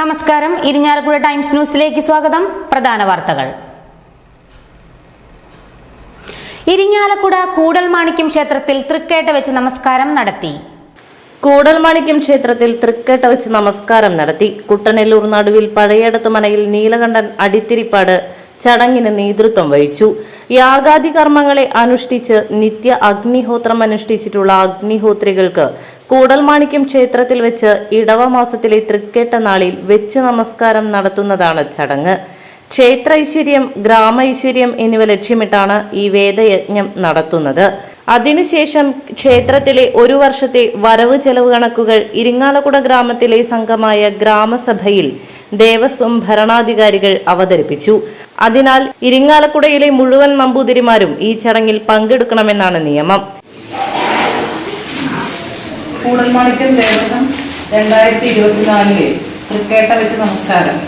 നമസ്കാരം. ഇരിഞ്ഞാലക്കുട ടൈംസ് ന്യൂസിലേക്ക് സ്വാഗതം. പ്രധാന വാർത്തകൾ. ഇരിഞ്ഞാലക്കുട കൂടൽമാണിക്യം ക്ഷേത്രത്തിൽ തൃക്കേട്ട വെച്ച് നമസ്കാരം നടത്തി. കൂടൽമാണിക്യം ക്ഷേത്രത്തിൽ തൃക്കേട്ട വെച്ച് നമസ്കാരം നടത്തി. കുട്ടനെല്ലൂർ നടുവിൽ പഴയടത്ത് മനയിൽ നീലകണ്ഠൻ അടിത്തിരിപ്പാട് ചടങ്ങിന് നേതൃത്വം വഹിച്ചു. യാഗാദി കർമ്മങ്ങളെ അനുഷ്ഠിച്ച് നിത്യ അഗ്നിഹോത്രം അനുഷ്ഠിച്ചിട്ടുള്ള അഗ്നിഹോത്രികൾക്ക് കൂടൽമാണിക്യം ക്ഷേത്രത്തിൽ വെച്ച് ഇടവ മാസത്തിലെ തൃക്കേട്ട നാളിൽ വെച്ച് നമസ്കാരം നടത്തുന്നതാണ് ചടങ്ങ്. ക്ഷേത്ര ഐശ്വര്യം ഗ്രാമ ഐശ്വര്യം എന്നിവ ലക്ഷ്യമിട്ടാണ് ഈ വേദയജ്ഞം നടത്തുന്നത്. അതിനുശേഷം ക്ഷേത്രത്തിലെ ഒരു വർഷത്തെ വരവ് ചെലവ് കണക്കുകൾ ഇരിങ്ങാലക്കുട ഗ്രാമത്തിലെ സംഘമായ ഗ്രാമസഭയിൽ ദേവസ്വം ഭരണാധികാരികൾ അവതരിപ്പിച്ചു. അതിനാൽ ഇരിങ്ങാലക്കുടയിലെ മുഴുവൻ നമ്പൂതിരിമാരും ഈ ചടങ്ങിൽ പങ്കെടുക്കണമെന്നാണ് നിയമം. കൂടൽമാണിക്യം ദേവസ്വം രണ്ടായിരത്തി ഇരുപത്തിനാലിലെ തൃക്കേട്ട വെച്ച് നമസ്കാരം.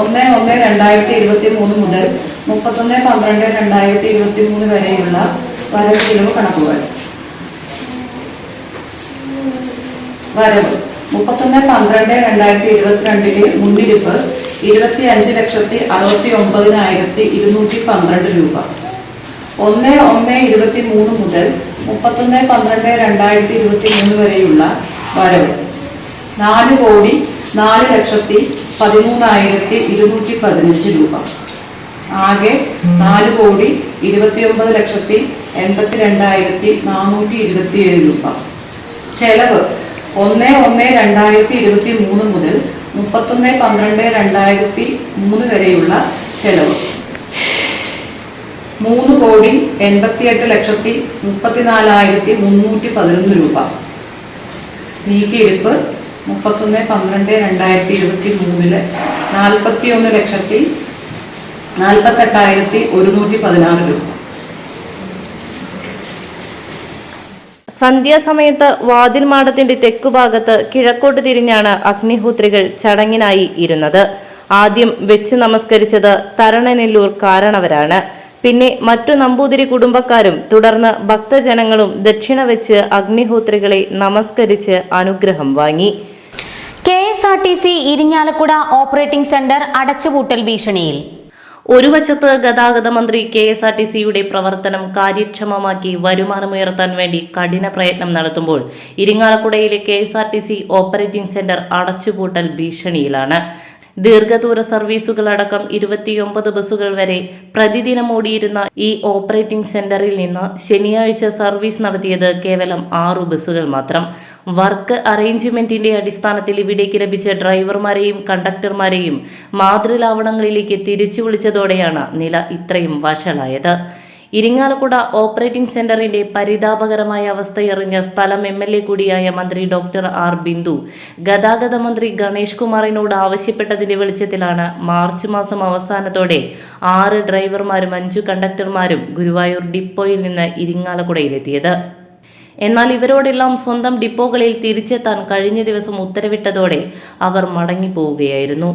ഒന്ന് ഒന്ന് രണ്ടായിരത്തി ഇരുപത്തി മൂന്ന് മുതൽ മുപ്പത്തൊന്ന് പന്ത്രണ്ട് രണ്ടായിരത്തി ഇരുപത്തി മൂന്ന് വരെയുള്ള വരവ് ചിലവ് കണക്കുകൾ. വരവ്. മുപ്പത്തൊന്ന് പന്ത്രണ്ട് രണ്ടായിരത്തി ഇരുപത്തിരണ്ടിലെ മുന്നിരിപ്പ് ഇരുപത്തി അഞ്ച് ലക്ഷത്തി അറുപത്തി ഒമ്പതിനായിരത്തി ഇരുന്നൂറ്റി പന്ത്രണ്ട് രൂപ. ഒന്ന് ഒന്ന് ഇരുപത്തി മൂന്ന് മുതൽ മുപ്പത്തൊന്ന് പന്ത്രണ്ട് രണ്ടായിരത്തി ഇരുപത്തി മൂന്ന് വരെയുള്ള വരവ്. നാല് കോടി നാല് ലക്ഷത്തി പതിമൂന്നായിരത്തി ഇരുന്നൂറ്റി പതിനഞ്ച് രൂപ. ആകെ നാല് കോടി ഇരുപത്തിയൊമ്പത് ലക്ഷത്തി എൺപത്തി രണ്ടായിരത്തി നാനൂറ്റി ഇരുപത്തിയേഴ് രൂപ. ചെലവ് ഒന്ന് ഒന്ന് രണ്ടായിരത്തി ഇരുപത്തി മൂന്ന് മുതൽ മുപ്പത്തൊന്ന് പന്ത്രണ്ട് രണ്ടായിരത്തി മൂന്ന് വരെയുള്ള ചെലവ്. മൂന്ന് കോടി എൺപത്തിയെട്ട് ലക്ഷത്തി മുപ്പത്തിനാലായിരത്തി മുന്നൂറ്റി പതിനൊന്ന് രൂപ. നീക്കിയിരുപ്പ് മുപ്പത്തൊന്ന് പന്ത്രണ്ട് രണ്ടായിരത്തി ഇരുപത്തി മൂന്നിൽ നാൽപ്പത്തി ഒന്ന് ലക്ഷത്തി നാൽപ്പത്തെട്ടായിരത്തി ഒരുന്നൂറ്റി പതിനാറ് രൂപ. സന്ധ്യാസമയത്ത് വാതിൽ മാടത്തിന്റെ തെക്കുഭാഗത്ത് കിഴക്കോട്ട് തിരിഞ്ഞാണ് അഗ്നിഹോത്രികൾ ചടങ്ങിനായി ഇരുന്നത്. ആദ്യം വെച്ച് നമസ്കരിച്ചത് തരണനെല്ലൂർ കാരണവരാണ്. പിന്നെ മറ്റു നമ്പൂതിരി കുടുംബക്കാരും തുടർന്ന് ഭക്തജനങ്ങളും ദക്ഷിണ വെച്ച് അഗ്നിഹോത്രികളെ നമസ്കരിച്ച് അനുഗ്രഹം വാങ്ങി. K S R T C Irinjalakuda operating centre അടച്ചുപൂട്ടൽ ഭീഷണിയിൽ. ഒരു വശത്ത് ഗതാഗത മന്ത്രി കെ എസ് ആർ ടി സിയുടെ പ്രവർത്തനം കാര്യക്ഷമമാക്കി വരുമാനമുയർത്താൻ വേണ്ടി കഠിന പ്രയത്നം നടത്തുമ്പോൾ ഇരിങ്ങാലക്കുടയിലെ K S R T C operating centre അടച്ചുപൂട്ടൽ ഭീഷണിയിലാണ്. ദീർഘദൂര സർവീസുകളടക്കം ഇരുപത്തിയൊമ്പത് ബസ്സുകൾ വരെ പ്രതിദിനം ഓടിയിരുന്ന ഈ ഓപ്പറേറ്റിംഗ് സെന്ററിൽ നിന്ന് ശനിയാഴ്ച സർവീസ് നടത്തിയത് കേവലം ആറു ബസ്സുകൾ മാത്രം. വർക്ക് അറേഞ്ച്മെന്റിന്റെ അടിസ്ഥാനത്തിൽ ഇവിടേക്ക് ലഭിച്ച ഡ്രൈവർമാരെയും കണ്ടക്ടർമാരെയും മാതൃലാവണങ്ങളിലേക്ക് തിരിച്ചു വിളിച്ചതോടെയാണ് നില ഇത്രയും വഷളായത്. ഇരിങ്ങാലക്കുട ഓപ്പറേറ്റിംഗ് സെന്ററിന്റെ പരിതാപകരമായ അവസ്ഥയറിഞ്ഞ സ്ഥലം എം എൽ എ കൂടിയായ മന്ത്രി ഡോക്ടർ ആർ ബിന്ദു. ഗതാഗത മന്ത്രി ഗണേഷ് കുമാറിനോട് ആവശ്യപ്പെട്ടതിന്റെ വെളിച്ചത്തിലാണ് മാർച്ച് മാസം അവസാനത്തോടെ ആറ് ഡ്രൈവർമാരും അഞ്ചു കണ്ടക്ടർമാരും ഗുരുവായൂർ ഡിപ്പോയിൽ നിന്ന് ഇരിങ്ങാലക്കുടയിലെത്തിയത്. എന്നാൽ ഇവരോടെല്ലാം സ്വന്തം ഡിപ്പോകളിൽ തിരിച്ചെത്താൻ കഴിഞ്ഞ ദിവസം ഉത്തരവിട്ടതോടെ അവർ മടങ്ങിപ്പോവുകയായിരുന്നു.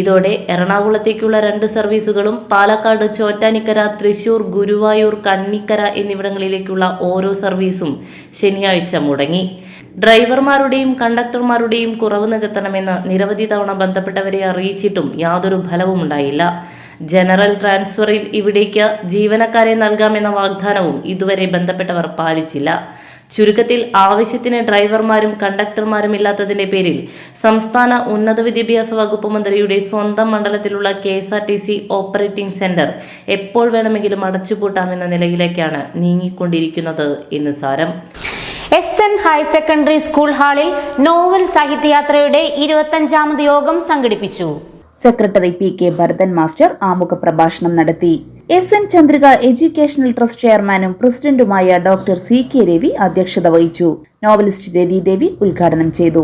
ഇതോടെ എറണാകുളത്തേക്കുള്ള രണ്ട് സർവീസുകളും പാലക്കാട് ചോറ്റാനിക്കര തൃശൂർ ഗുരുവായൂർ കണ്ണിക്കര എന്നിവിടങ്ങളിലേക്കുള്ള ഓരോ സർവീസും ശനിയാഴ്ച മുടങ്ങി. ഡ്രൈവർമാരുടെയും കണ്ടക്ടർമാരുടെയും കുറവ് നികത്തണമെന്ന് നിരവധി തവണ ബന്ധപ്പെട്ടവരെ അറിയിച്ചിട്ടും യാതൊരു ഫലവുമുണ്ടായില്ല ജനറൽ ട്രാൻസ്ഫറിൽ ഇവിടേക്ക് ജീവനക്കാരെ നൽകാമെന്ന വാഗ്ദാനവും ഇതുവരെ ബന്ധപ്പെട്ടവർ പാലിച്ചില്ല. ചുരുക്കത്തിൽ ആവശ്യത്തിന് ഡ്രൈവർമാരും കണ്ടക്ടർമാരും ഇല്ലാത്തതിന്റെ പേരിൽ സംസ്ഥാന ഉന്നത വിദ്യാഭ്യാസ വകുപ്പ് മന്ത്രിയുടെ സ്വന്തം മണ്ഡലത്തിലുള്ള K S R T C operating centre എപ്പോൾ വേണമെങ്കിലും അടച്ചുപൂട്ടാമെന്ന നിലയിലേക്കാണ് നീങ്ങിക്കൊണ്ടിരിക്കുന്നത് എന്ന് സാരം. S N higher secondary school ഹാളിൽ നോവൽ സാഹിത്യയാത്രയുടെ ഇരുപത്തഞ്ചാമത് യോഗം സംഘടിപ്പിച്ചു. Secretary P K Bharathan master ആമുഖ പ്രഭാഷണം നടത്തി. S N Chandrika educational trust ചെയർമാനും പ്രസിഡന്റുമായ ഡോക്ടർ സി കെ രവി അധ്യക്ഷത വഹിച്ചു. നോവലിസ്റ്റ് രതി ദേവി ഉദ്ഘാടനം ചെയ്തു.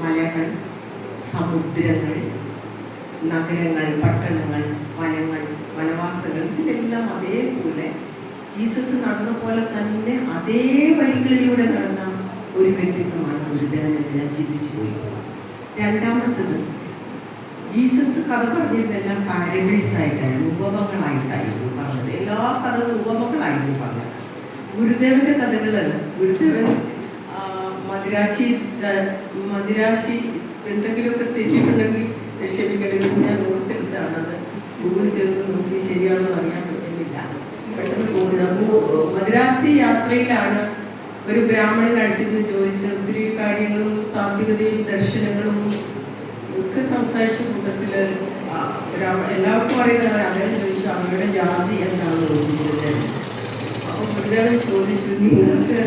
മലകൾ സമുദ്രങ്ങൾ നഗരങ്ങൾ പട്ടണങ്ങൾ വനങ്ങൾ വനവാസങ്ങൾ ഇതിലെല്ലാം അതേപോലെ ജീസസ് നടന്ന പോലെ തന്നെ അതേ വഴികളിലൂടെ നടന്ന ഒരു വ്യക്തിത്വമാണ് ഗുരുദേവനെല്ലാം ചിന്തിച്ചു പോയി. രണ്ടാമത്തത് ജീസസ് കഥ പറഞ്ഞിരുന്നെല്ലാം പാരബിൾസ് ആയിട്ടാണ് ഉപമകളായിട്ടായിരുന്നു പറഞ്ഞത്. എല്ലാ കഥകളും ഉപമകളായിരുന്നു പറഞ്ഞത്. ഗുരുദേവന്റെ കഥകൾ ഗുരുദേവൻ മദിരാശി മദിരാശി എന്തെങ്കിലുമൊക്കെ തെറ്റിയിട്ടുണ്ടെങ്കിൽ ക്ഷമിക്കണമെന്ന് ഞാൻ ഓർത്തെടുത്താണ്. അത് ഗൂഗിൾ ചെയ്ത് നോക്കി ശരിയാണെന്ന് അറിയാൻ പറ്റുന്നില്ല. പെട്ടെന്ന് തോന്നി അപ്പോൾ മദ്രാസി യാത്രയിലാണ് ഒരു ബ്രാഹ്മണനടുത്ത് ചോദിച്ചത്. ചോദിച്ച ഒത്തിരി കാര്യങ്ങളും സാത്വികതയും ദർശനങ്ങളും സംസാരിച്ച കൂട്ടത്തിൽ എല്ലാവർക്കും അറിയുന്നത് അദ്ദേഹം ചോദിച്ചു അവരുടെ ജാതി എന്താണെന്ന് ചോദിച്ചിരുന്നത് അപ്പോൾ ഗുരുദേവൻ ചോദിച്ചു നിങ്ങൾക്ക്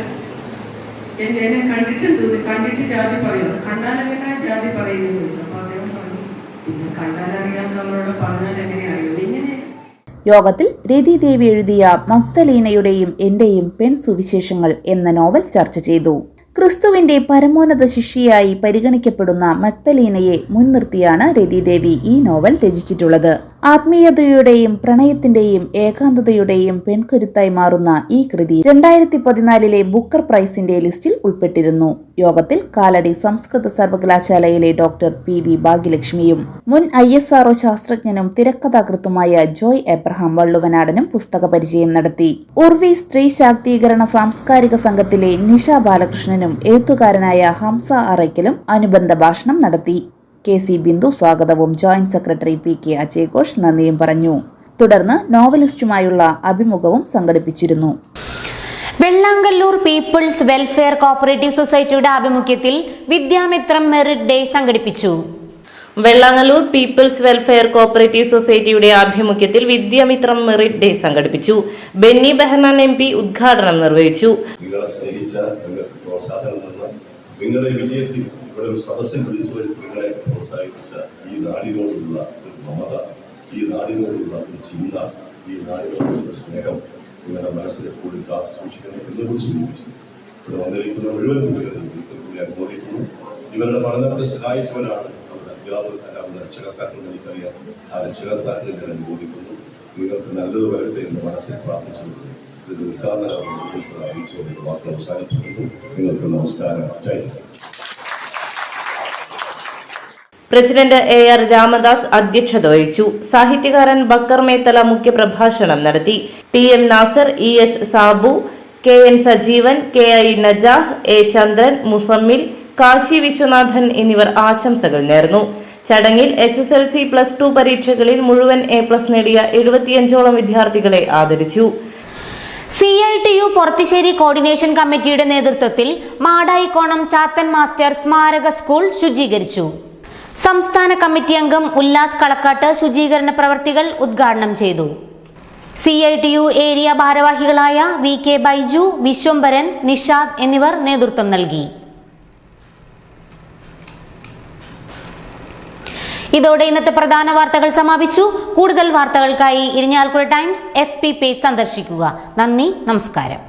എന്നെ എന്നെ കണ്ടിട്ട് കണ്ടിട്ട് ജാതി പറയുന്നു. കണ്ടാൽ എങ്ങനെ ജാതി പറയുന്നു? ചോദിച്ചു. അപ്പോൾ അദ്ദേഹം പറഞ്ഞു പിന്നെ കണ്ടാൽ അറിയാത്തവരോട് പറഞ്ഞാൽ എങ്ങനെ അറിയുന്നു ഇങ്ങനെ യോഗത്തിൽ രതി ദേവി എഴുതിയ മക്തലീനയുടെയും എന്റെയും പെൺ സുവിശേഷങ്ങൾ എന്ന നോവൽ ചർച്ച ചെയ്തു. ക്രിസ്തുവിന്റെ പരമോന്നത ശിഷ്യയായി പരിഗണിക്കപ്പെടുന്ന മക്തലീനയെ മുൻനിർത്തിയാണ് രതിദേവി ഈ നോവൽ രചിച്ചിട്ടുള്ളത്. ആത്മീയതയുടെയും പ്രണയത്തിന്റെയും ഏകാന്തതയുടെയും പെൺകരുത്തായി മാറുന്ന ഈ കൃതി രണ്ടായിരത്തി പതിനാലിലെ ബുക്കർ പ്രൈസിന്റെ ലിസ്റ്റിൽ ഉൾപ്പെട്ടിരുന്നു. യോഗത്തിൽ കാലടി സംസ്കൃത സർവകലാശാലയിലെ ഡോക്ടർ പി വി ഭാഗ്യലക്ഷ്മിയും മുൻ ഐ എസ് ആർഒ ശാസ്ത്രജ്ഞനും തിരക്കഥാകൃത്തുമായ ജോയ് എബ്രഹാം വള്ളുവനാടനും പുസ്തക പരിചയം നടത്തി. ഉർവി സ്ത്രീ ശാക്തീകരണ സാംസ്കാരിക സംഘത്തിലെ നിഷ ബാലകൃഷ്ണനും എഴുത്തുകാരനായ ഹംസ അറയ്ക്കലും അനുബന്ധ ഭാഷണം നടത്തി. കെ സി ബിന്ദു സ്വാഗതവും ജോയിന്റ് സെക്രട്ടറി പി കെ അജയ്ഘോഷ് നന്ദിയും പറഞ്ഞു. തുടർന്ന് നോവലിസ്റ്റുമായുള്ള അഭിമുഖവും സംഘടിപ്പിച്ചിരുന്നു. വെള്ളാങ്കല്ലൂർ പീപ്പിൾസ് വെൽഫെയർ കോപ്പറേറ്റീവ് സൊസൈറ്റിയുടെ ആഭിമുഖ്യത്തിൽ വിദ്യാമിത്രം മെറിറ്റ് ഡേ സംഘടിപ്പിച്ചു. വെള്ളാങ്ങല്ലൂർ പീപ്പിൾസ് വെൽഫെയർ കോപ്പറേറ്റീവ് സൊസൈറ്റിയുടെ ആഭിമുഖ്യത്തിൽ വിദ്യാമിത്രം മെറിറ്റ് ഡേ സംഘടിപ്പിച്ചു. ബെന്നി ബെഹനാൻ എം പി ഉദ്ഘാടനം നിർവഹിച്ചു. നിങ്ങളെ സ്നേഹിച്ച നിങ്ങൾക്ക് പ്രോത്സാഹനം തന്ന നിങ്ങളുടെ വിജയത്തിൽ ഇവിടെ ഒരു സദസ്സിൽ വിളിച്ചു വരുത്തി നിങ്ങളെ പ്രോത്സാഹിപ്പിച്ച ഈ നാടിനോടുള്ള ഒരു മമത ഈ നാടിനോടുള്ള ഒരു ചിന്ത ഈ നാടിനോടുള്ള സ്നേഹം നിങ്ങളുടെ മനസ്സിൽ എപ്പോഴും കാത്തു സൂക്ഷിക്കണം എന്നുകൂടി സൂചിപ്പിച്ചു. ഇവിടെ വന്നിരിക്കുന്ന മുഴുവൻ അനുഭവിക്കുന്നു ഇവരുടെ പഠനത്തെ സഹായിച്ചവരാണ് അവരുടെ അധ്യാപകർ രക്ഷകർത്താക്കൾ എനിക്കറിയാം. ആ രക്ഷകർത്താക്കളെ ഞാൻ അനുഭവിക്കുന്നു നിങ്ങൾക്ക് നല്ലത് വരട്ടെ എന്ന് മനസ്സിൽ പ്രാർത്ഥിച്ചുകൊണ്ട് ഇതിന്റെ ഉദ്ഘാടനം നിർവഹിച്ചത് അറിയിച്ചുകൊണ്ട് വാക്കുകൾ അവസാനിപ്പിക്കുന്നു. നിങ്ങൾക്ക് നമസ്കാരം. Jai Hind. President A R Ramadas അധ്യക്ഷത വഹിച്ചു. സാഹിത്യകാരൻ ബക്കർ മേത്തല മുഖ്യപ്രഭാഷണം നടത്തി. P M Nasar E S Sabu K N Sajeevan K I Najah A Chandran Muzammil Kashi Viswanathan എന്നിവർ ആശംസകൾ നേർന്നു. ചടങ്ങിൽ S S L C plus two പരീക്ഷകളിൽ മുഴുവൻ എ പ്ലസ് നേടിയ എഴുപത്തിയഞ്ചോളം വിദ്യാർത്ഥികളെ ആദരിച്ചു. C I T U Porathissery coordination കമ്മിറ്റിയുടെ നേതൃത്വത്തിൽ മാടായിക്കോണം ചാത്തൻ മാസ്റ്റർ സ്മാരക സ്കൂൾ ശുചീകരിച്ചു. സംസ്ഥാന കമ്മിറ്റി അംഗം ഉല്ലാസ് കളക്കാട്ട് ശുചീകരണ പ്രവർത്തികൾ ഉദ്ഘാടനം ചെയ്തു. C I T U area ഭാരവാഹികളായ വി കെ ബൈജു വിശ്വംഭരൻ നിഷാദ് എന്നിവർ നേതൃത്വം നൽകി. ഇതോടെ ഇന്നത്തെ പ്രധാന വാർത്തകൾ സമാപിച്ചു. കൂടുതൽ വാർത്തകൾക്കായി Irinjalakuda times F P page സന്ദർശിക്കുക. നന്ദി നമസ്കാരം.